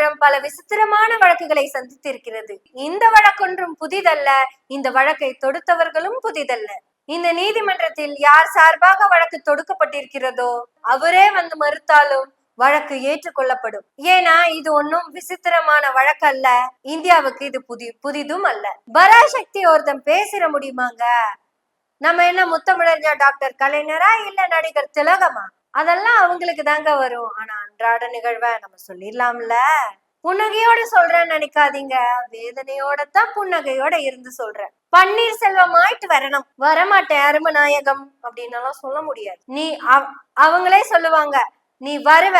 நீதிமன்றம் பல விசித்திரமான வழக்குகளை சந்தித்திருக்கிறது. இந்த வழக்கொன்றும் புதிதல்ல. இந்த வழக்கை தொடுத்தவர்களும் புதிதல்ல. இந்த நீதிமன்றத்தில் யார் சார்பாக வழக்கு தொடுக்கப்பட்டிருக்கிறதோ அவரே வந்து மறுத்தாலும் வழக்கு ஏற்றுக்கொள்ளப்படும். ஏன்னா இது ஒன்னும் விசித்திரமான வழக்கு அல்ல இந்தியாவுக்கு இது புதி புதிதும் அல்ல. பராசக்தி ஒருத்தன் பேசிட முடியுமாங்க? நம்ம என்ன முத்தமிழறிஞர் டாக்டர் கலைஞரா இல்ல நடிகர் திலகமா? அதெல்லாம் அவங்களுக்கு தாங்க வரும். ஆனா அன்றாட நிகழ்வை நம்ம சொல்லிடலாம்ல. புன்னகையோட சொல்றேன்னு நினைக்காதீங்க. வேதனையோட தான் புன்னகையோட இருந்து சொல்றேன். பன்னீர் செல்வமாயிட்டு வரணும். வரமாட்டேன் அருமநாயகம் அப்படின்னு சொல்ல முடியாது. நீ அவ- அவங்களே சொல்லுவாங்க நீ வருவ.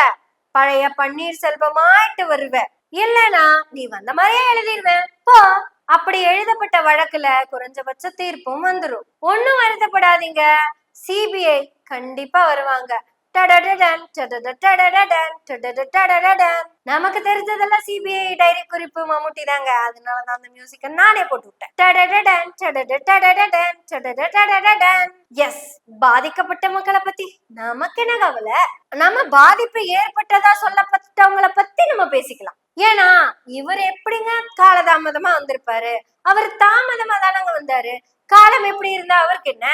பழைய பன்னீர் செல்வமாயிட்டு வருவ. இல்லனா நீ வந்த மாதிரியே எழுதிடுவேன் போ. அப்படி எழுதப்பட்ட வழக்குல குறைஞ்சபட்ச தீர்ப்பும் வந்துரும். ஒண்ணும் வருத்தப்படாதீங்க. சிபிஐ கண்டிப்பா வருவாங்க. நமக்கு தெரிஞ்சதெல்லாம் சிபிஐ டைரி குறிப்பு மம்முட்டி தாங்க. அதனாலதான் அந்த மியூசிக்க நானே போட்டு விட்டேன். எஸ் பாதிக்கப்பட்ட மக்களை பத்தி நமக்கு என்ன கவலை? நம்ம பாதிப்பு ஏற்பட்டதா சொல்லப்பட்டவங்கள பத்தி நம்ம பேசிக்கலாம். ஏன்னா இவர் எப்படிங்க காலதாமதமா வந்திருப்பாரு? அவர் தாமதமா தானங்க வந்தாரு? காலம் எப்படி இருந்தா அவருக்கு என்ன?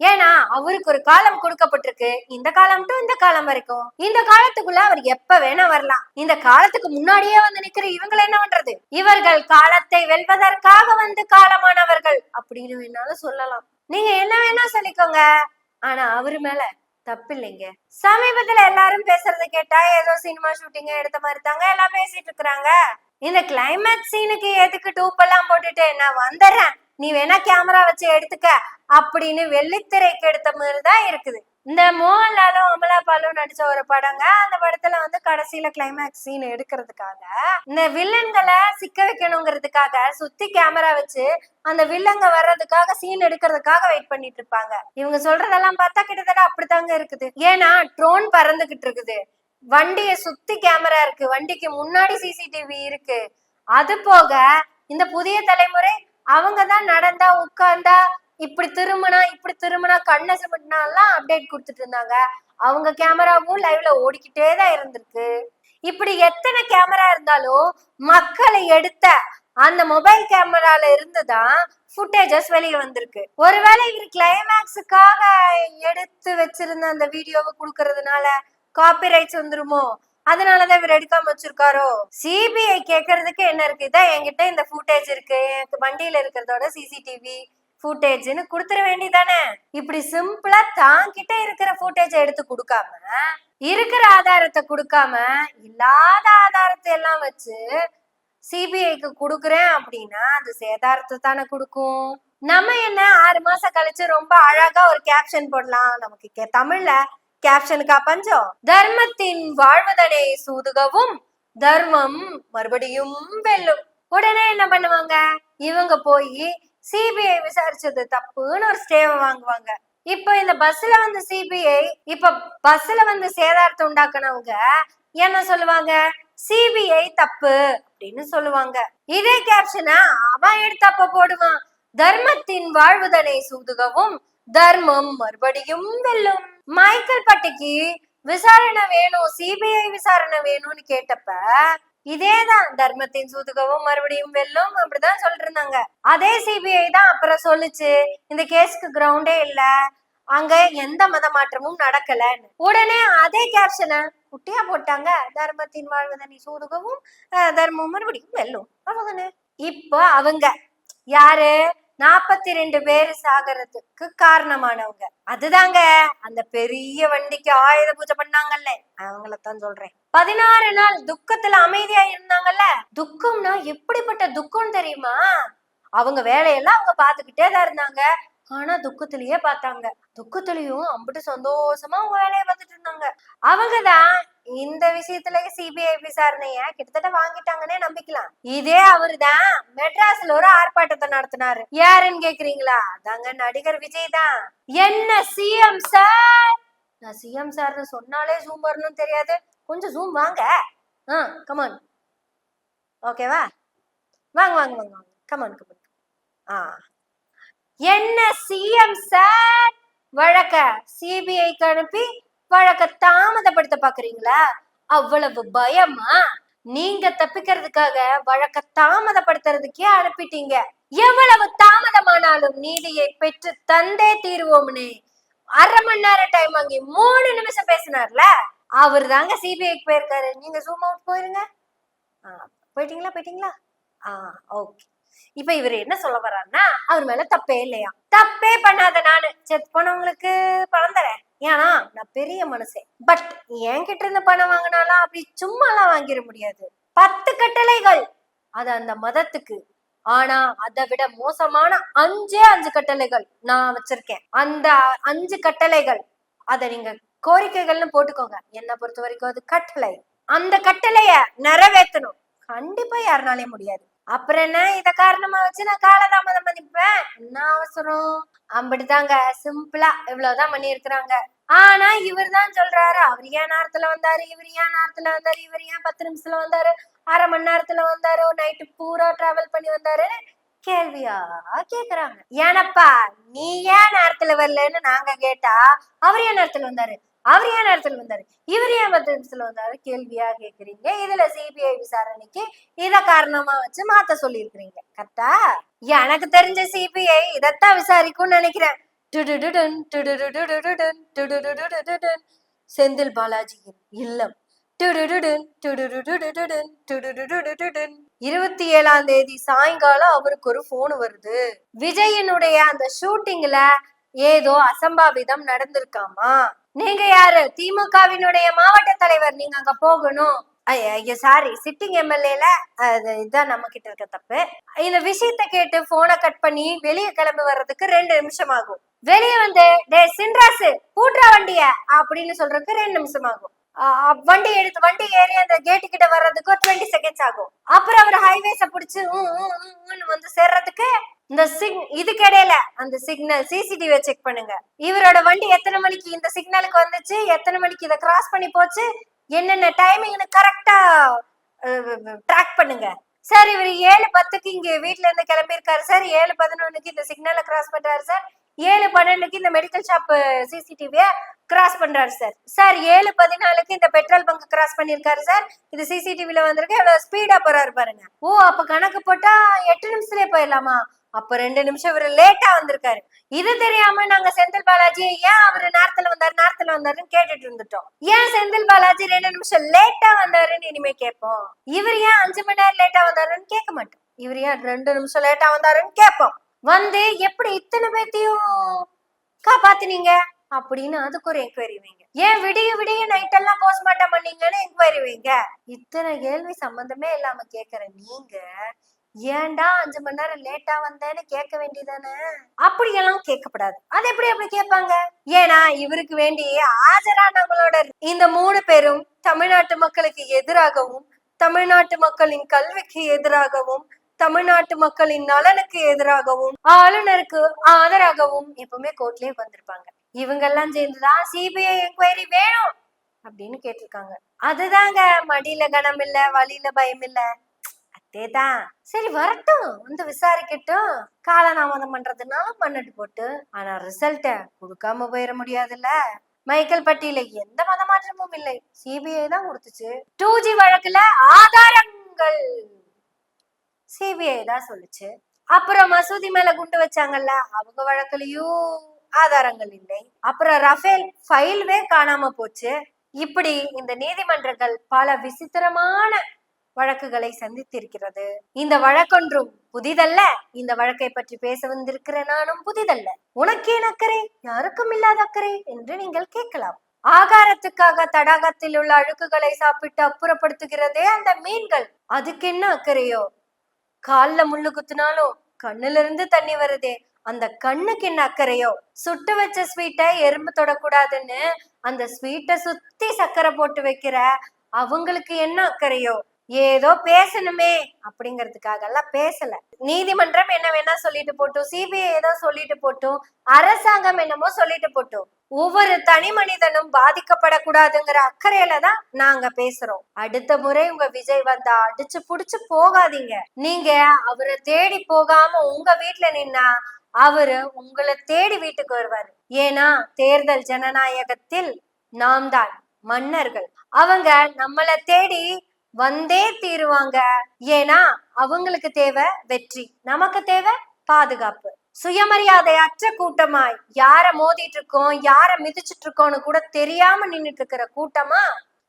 ஏன்னா அவருக்கு ஒரு காலம் கொடுக்கப்பட்டிருக்கு. இந்த காலம் டு இந்த காலம் வரைக்கும். இந்த காலத்துக்குள்ள அவர் எப்ப வேணா வரலாம். இந்த காலத்துக்கு முன்னாடியே வந்து நிக்கிற இவங்களை என்ன பண்றது? இவர்கள் காலத்தை வெல்வதற்காக வந்து காலமானவர்கள். அப்படின்னு வேணாலும் சொல்லலாம். நீங்க என்ன வேணா சொல்லிக்கோங்க. ஆனா அவரு மேல தப்பு இல்லைங்க. சமீபத்துல எல்லாரும் பேசுறது கேட்டா ஏதோ சினிமா ஷூட்டிங்க எடுத்த மாதிரி தாங்க எல்லாம் பேசிட்டு இருக்கிறாங்க. இந்த கிளைமேக்ஸ் சீனுக்கு எதுக்கு டூப் எல்லாம் போட்டுட்டு நான் வந்துடுறேன். நீ வேணா கேமரா வச்சு எடுத்துக்க அப்படின்னு வெள்ளித்திரைக்கு எடுத்த மாதிரி தான் இருக்குது. இந்த மோகன்லாலும் அமலா பாலும் நடிச்ச ஒரு படங்க அந்த படத்துல வந்து கடைசியில கிளைமேக்ஸ் சீன் எடுக்கிறதுக்காக இந்த வில்லன்களை சிக்க வைக்கணுங்கிறதுக்காக சுத்தி கேமரா வச்சு அந்த வில்லங்க வர்றதுக்காக சீன் எடுக்கிறதுக்காக வெயிட் பண்ணிட்டு இருப்பாங்க. இவங்க சொல்றதெல்லாம் பார்த்தா கிட்டத்தட்ட அப்படித்தாங்க இருக்குது. ஏன்னா ட்ரோன் பறந்துகிட்டு இருக்குது. வண்டியை சுத்தி கேமரா இருக்கு. வண்டிக்கு முன்னாடி சிசிடிவி இருக்கு. அது போக இந்த புதிய தலைமுறை அவங்க தான் நடந்தா உட்கார்ந்தா இப்படி திரும்பினா இப்படி திரும்பினா கண்ணை சிமிட்டினாலாம் அப்டேட் கொடுத்துட்டு இருந்தாங்க. அவங்க கேமராவும் லைவ்ல ஓடிக்கிட்டே தான் இருந்திருக்கு. இப்படி எத்தனை கேமரா இருந்தாலும் மக்களை எடுத்த அந்த மொபைல் கேமரால இருந்து தான் ஃபுட்டேஜஸ் வெளியே வந்திருக்கு. ஒருவேளை இவர் கிளைமேக்ஸுக்காக எடுத்து வச்சிருந்த அந்த வீடியோவை கொடுக்கறதுனால காப்பிரைட்ஸ் வந்துருமோ? அதனாலதான் இவர் எடுக்காம வச்சிருக்காரோ? சிபிஐ கேக்குறதுக்கு என்ன இருக்கு? இதான் என்கிட்ட இந்த ஃபுட்டேஜ் இருக்கு. எனக்கு வண்டியில இருக்கிறதோட சிசிடிவி ஃபுட்டேஜ்னு கொடுத்துட வேண்டியதானே? இப்படி சிம்பிளா தான் கிட்ட இருக்கிற ஃபுட்டேஜ் எடுத்து கொடுக்காம இருக்கிற ஆதாரத்தை கொடுக்காம இல்லாத ஆதாரத்தை எல்லாம் வச்சு சிபிஐக்கு கொடுக்குறேன் அப்படின்னா அது சேதாரத்தை தானே கொடுக்கும். நம்ம என்ன ஆறு மாசம் கழிச்சு ரொம்ப அழகா ஒரு கேப்ஷன் போடலாம். நமக்கு கே- தமிழ்ல கேப்ஷனுக்கா பஞ்சம் தர்மத்தின் வாழ்வதனை சூதுகவும் தர்மம் மறுபடியும் வெல்லும் உடனே என்ன பண்ணுவாங்க? இவங்க போய் சிபிஐ விசாரிச்சது தப்புன்னு ஒரு ஸ்டேவை வாங்குவாங்க இப்ப இந்த பஸ்ல வந்து சிபிஐ இப்ப பஸ்ல வந்து சேதாரத்தை உண்டாக்குனவங்க என்ன சொல்லுவாங்க? சிபிஐ தப்பு அப்படின்னு சொல்லுவாங்க இதே கேப்ஷனை அவன் எடுத்தப்ப போடுவான் தர்மத்தின் வாழ்வுதனை சூதுகவும் தர்மம் மறுபடியும் வெல்லும். மைக்கேல் பட்டிக்கு விசாரணை வேணும் சிபிஐ விசாரணை வேணும்னு கேட்டப்ப இதேதான் தர்மத்தின் சூதுகவும் மறுபடியும் வெல்லும் அப்படிதான் சொல்லிட்டு இருந்தாங்க அதே சிபிஐ தான் அப்புறம் சொல்லுச்சு இந்த கேஸ்க்கு கிரவுண்டே இல்ல அங்க எந்த மத மாற்றமும் நடக்கலன்னு. உடனே அதே கேப்ஷனை குட்டியா போட்டாங்க தர்மத்தின் வாழ்வதனை சூதுகவும் தர்மம் மறுபடியும் வெல்லும். அவ்வளவுதானே? இப்போ அவங்க யாரு? நாற்பத்தி ரெண்டு பேர் சாகறதுக்கு காரணமானவங்க. அதுதாங்க அந்த பெரிய வண்டிக்கு ஆயுத பூஜை பண்ணாங்கல்ல. அவங்களத்தான் சொல்றேன். பதினாறு நாள் துக்கத்துல அமைதியா இருந்தாங்கல்ல? துக்கம்னா எப்படிப்பட்ட துக்கம் தெரியுமா? அவங்க வேலையெல்லாம் அவங்க பாத்துக்கிட்டே தான் இருந்தாங்க. ஆனா துக்கத்திலேயே பார்த்தாங்க. துக்கத்திலயும் அம்பிட்டு சந்தோஷமா அவங்க வேலையை பார்த்துட்டு இருந்தாங்க. அவங்கதான் இந்த விஷயத்துல சிபிஐ விசாரணைய கிட்டத்தட்ட வாங்கிட்டாங்கன்னே நம்பிக்கலாம். இதே அவருதான் மெட்ராஸ்ல ஒரு ஆர்ப்பாட்டத்தை நடத்தினாரு. யாருன்னு கேக்குறீங்களா? அதாங்க நடிகர் விஜய் தான் என்ன சிஎம் சார் நான் சிஎம் சார்னு சொன்னாலே ஜூம் வரணும்னு தெரியாது. கொஞ்சம் ஜூம் வாங்க. ஆ கமான் ஓகேவா வாங்க வாங்க வாங்க வாங்க. கமான் கமான் ஆ. என்ன சிஎம் சார் வழக்க சிபிஐக்கு அனுப்பி வழக்க தாமதப்படுத்த பாக்குறீங்களா? அவ்வளவு பயமா? நீங்க தப்பிக்கிறதுக்காக வழக்க தாமதப்படுத்துறதுக்கே அனுப்பிட்டீங்க. எவ்வளவு தாமதமானாலும் நீதியை பெற்று தந்தே தீர்வோம்னு. அரை மணி நேரம் டைம் வாங்கி மூணு நிமிஷம் பேசினார்ல அவர் தாங்க சிபிஐக்கு போயிருக்காரு. நீங்க ஜூம் அவுட் போயிருங்க. போயிட்டீங்களா? போயிட்டீங்களா? ஆ ஓகே இப்ப இவர் என்ன சொல்ல வர்றாருன்னா அவர் மேல தப்பே இல்லையா? தப்பே பண்ணாத நானு. செத்து போனவங்களுக்கு பணம் தரேன். ஏன்னா நான் பெரிய மனுஷன். பட் என்கிட்ட இருந்து பணம் வாங்கினாலாம் அப்படி சும்மாலாம் வாங்கிட முடியாது. பத்து கட்டளைகள். அது அந்த மதத்துக்கு. ஆனா அதை விட மோசமான அஞ்சே அஞ்சு கட்டளைகள் நான் வச்சிருக்கேன். அந்த அஞ்சு கட்டளைகள். அத நீங்க கோரிக்கைகள்னு போட்டுக்கோங்க. என்ன பொறுத்த வரைக்கும் அது கட்டளை. அந்த கட்டளைய நிறைவேற்றணும். கண்டிப்பா யாருனாலே முடியாது. அப்புறம் என்ன? இத காரணமா வச்சு நான் காலதாமதம் பண்ணிப்பேன். என்ன அவசரம்? அப்படிதாங்க சிம்பிளா இவ்வளவுதான் பண்ணி இருக்கிறாங்க ஆனா இவர் தான் சொல்றாரு. அவர் ஏன் நேரத்துல வந்தாரு? இவர் ஏன் நேரத்துல வந்தாரு? இவர் ஏன் பத்து நிமிஷத்துல வந்தாரு? அரை மணி நேரத்துல வந்தாரு? நைட்டு பூரா டிராவல் பண்ணி வந்தாரு? கேள்வியா கேக்குறாங்க. ஏனப்பா நீ ஏன் நேரத்துல வரலன்னு நாங்க கேட்டா அவர் ஏன் நேரத்துல வந்தாரு? அவர் ஏன் நேரத்தில் வந்தாரு? இவர் ஏன் பத்து நிமிஷத்துல வந்தாரு? கேள்வியா கேக்குறீங்க. இதுல சிபிஐ விசாரணைக்கு இத காரணமா வச்சு மாத்த சொல்லியிருக்கிறீங்க. கரெக்டா? எனக்கு தெரிஞ்ச சிபிஐ இதத்தான் விசாரிக்கும்னு நினைக்கிறேன். செந்தில் பாலாஜியின் இல்லம். இருபத்தி ஏழாம் தேதி சாயங்காலம் அவருக்கு ஒரு போன் வருது. விஜயனுடைய அந்த ஷூட்டிங்ல ஏதோ அசம்பாவிதம் நடந்திருக்காமா? நீங்க யாரு? திமுகவினுடைய மாவட்ட தலைவர் நீங்க அங்க போகணும். ஐயோ சாரி சிட்டிங் எம்எல்ஏல அது நம்ம கிட்ட இருக்க தப்பு. இந்த விஷயத்த கேட்டு போனை கட் பண்ணி வெளியே கிளம்பி வர்றதுக்கு ரெண்டு நிமிஷம் ஆகும் வெளியே வந்து டே சின்ராசு பூட்ரா வண்டிய அப்படின்னு சொல்றதுக்கு ரெண்டு நிமிஷம் ஆகும் வண்டி எடுத்து வண்டி ஏறி அந்த கேட்டு கிட்ட வர்றதுக்கு ஒரு டுவெண்ட்டி செகண்ட்ஸ் ஆகும். அப்புறம் அவர் ஹைவேஸ புடிச்சு ஊன்னு வந்து சேர்றதுக்கு இந்த சிக் இதுக்கு இடையில அந்த சிக்னல் சிசிடிவி செக் பண்ணுங்க. இவரோட வண்டி எத்தனை மணிக்கு இந்த சிக்னலுக்கு வந்துச்சு எத்தனை மணிக்கு இதை கிராஸ் பண்ணி போச்சு என்னென்ன டைமிங்னு கரெக்டா ட்ராக் பண்ணுங்க. சார் இவர் ஏழு பத்துக்கு இங்க வீட்ல இருந்து கிளம்பியிருக்காரு சார். ஏழு பதினொன்னுக்கு இந்த சிக்னலை கிராஸ் பண்றாரு சார். ஏழு பன்னெண்டுக்கு இந்த மெடிக்கல் ஷாப் சிசிடிவிய கிராஸ் பண்றாரு சார். சார் ஏழு பதினாலுக்கு இந்த பெட்ரோல் பங்க் கிராஸ் பண்ணிருக்காரு சார். இது சிசிடிவில வந்திருக்கு. எவ்வளவு ஸ்பீடா போறாரு பாருங்க. ஓ அப்ப கணக்கு போட்டா எட்டு நிமிஷத்துலயே போயிடலாமா? அப்ப ரெண்டு நிமிஷம் இவர் லேட்டா வந்திருக்காரு. இது தெரியாம நாங்க செந்தில் பாலாஜி ஏன் அவரு நேரத்துல வந்தாரு நேரத்துல வந்தாருன்னு கேட்டுட்டு இருந்துட்டோம். ஏன் செந்தில் பாலாஜி ரெண்டு நிமிஷம் லேட்டா வந்தாருன்னு இனிமே கேட்போம்? இவர் ஏன் அஞ்சு மணி நேரம் லேட்டா வந்தாருன்னு கேட்க மாட்டோம். இவர் ஏன் ரெண்டு நிமிஷம் லேட்டா வந்தாருன்னு கேட்போம்? வந்து எப்படி இத்தனை பேத்தையும் காப்பாத்துனீங்க? அப்படின்னு அதுக்கு ஒரு என்கொயரி வைங்க. ஏன் விடிய விடிய நைட் எல்லாம் போஸ்ட்மார்ட்டம் பண்ணீங்கன்னு என்கொயரி வைங்க. இத்தனை கேள்வி சம்பந்தமே இல்லாம கேக்குற நீங்க ஏன்டா அஞ்சு மணி நேரம் லேட்டா வந்தேன்னு கேட்க வேண்டியதானே? அப்படியெல்லாம் கேட்கப்படாது அது எப்படி அப்படி கேட்பாங்க? ஏன்னா இவருக்கு வேண்டி ஆஜரானவங்களோட இந்த மூணு பேரும் தமிழ்நாட்டு மக்களுக்கு எதிராகவும் தமிழ்நாட்டு மக்களின் கல்விக்கு எதிராகவும் தமிழ்நாட்டு மக்களின் நலனுக்கு எதிராகவும் ஆளுநருக்கு ஆதரவாகவும் எப்பவுமே கோர்ட்லயே வந்திருப்பாங்க இவங்க எல்லாம் சேர்ந்துதான் சிபிஐ என்கொயரி வேணும் அப்படின்னு கேட்டிருக்காங்க. அதுதாங்க மடியில கனம் இல்ல வழியில பயம் இல்லை அதேதான் சரி வரட்டும். வந்து விசாரிக்கட்டும். காலநாமதம் பண்றதுனால பண்ணிட்டு போட்டு. ஆனா ரிசல்ட்ட கொடுக்காம போயிட முடியாதுல்ல. மைக்கேல் பட்டியல எந்த மத மாற்றமும் இல்லை. சிபிஐ தான் கொடுத்துச்சு. டூ ஜி வழக்குல ஆதாரங்கள். சிபிஐ தான் சொல்லுச்சு. அப்புறம் மசூதி மேல குண்டு வச்சாங்கல்ல அவங்க வழக்குலயும் ஆதாரங்கள் இல்லை. அப்புறம் ரஃபேல் ஃபைல்வே காணாம போச்சு. இப்படி இந்த நீதிமன்றங்கள் பல விசித்திரமான வழக்குகளை சந்தித்திருக்கிறது. இந்த வழக்கொன்றும் புதிதல்ல. இந்த வழக்கை பற்றி பேச வந்திருக்கிற நானும் புதிதல்ல. உனக்கேன் அக்கறை? யாருக்கும் இல்லாத அக்கறை? என்று நீங்கள் கேட்கலாம். ஆகாரத்துக்காக தடாகத்தில் உள்ள அழுக்குகளை சாப்பிட்டு அப்புறப்படுத்துகிறதே அந்த மீன்கள். அதுக்கு என்ன அக்கறையோ? கால்ல முள்ளு குத்துனாலும் கண்ணுல இருந்து தண்ணி வருதே அந்த கண்ணுக்கு என்ன அக்கறையோ? சுட்டு வச்ச ஸ்வீட்டை எறும்பு தொடக்கூடாதுன்னு அந்த ஸ்வீட்டை சுத்தி சக்கரை போட்டு வைக்கிற அவங்களுக்கு என்ன அக்கறையோ? ஏதோ பேசணுமே அப்படிங்கிறதுக்காக எல்லாம் பேசல. நீதிமன்றம் என்ன வேணா சொல்லிட்டு போட்டும் சிபிஐ ஏதோ சொல்லிட்டு போட்டும் அரசாங்கம் என்னமோ சொல்லிட்டு போட்டும். ஒவ்வொரு தனி மனிதனும் பாதிக்கப்படக்கூடாதுங்கிற அக்கறையில தான் நாங்க பேசுறோம். அடுத்த முறை உங்க விஜய் வந்தா அடிச்சு புடிச்சு போகாதீங்க. நீங்க அவரை தேடி போகாம உங்க வீட்டுல நின்னா அவரு உங்களை தேடி வீட்டுக்கு வருவாரு. ஏன்னா தேர்தல் ஜனநாயகத்தில் நாம் தான் மன்னர்கள். அவங்க நம்மளை தேடி வந்தே தீருவாங்க. ஏன்னா அவங்களுக்கு தேவை வெற்றி. நமக்கு தேவை பாதுகாப்பு. சுயமரியாதை அற்ற கூட்டமாய் யார மோதிட்டு இருக்கோம் யார மிதிச்சிட்டு இருக்கோம்னு கூட தெரியாம நின்னுட்டு இருக்கிற கூட்டமா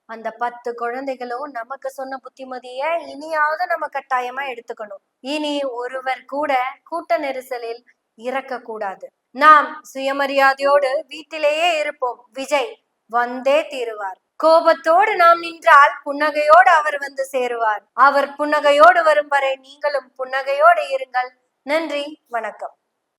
அந்த பத்து குழந்தைகளும் நமக்கு சொன்ன புத்திமதிய இனியாவது நம்ம கட்டாயமா எடுத்துக்கணும். இனி ஒருவர் கூட கூட்ட நெரிசலில் இறக்க கூடாது நாம் சுயமரியாதையோடு வீட்டிலேயே இருப்போம். விஜய் வந்தே தீருவார். கோபத்தோடு நாம் நின்றால் புன்னகையோடு அவர் வந்து சேருவார். அவர் புன்னகையோடு வரும் வரை நீங்களும் புன்னகையோடு இருங்கள். நன்றி வணக்கம்.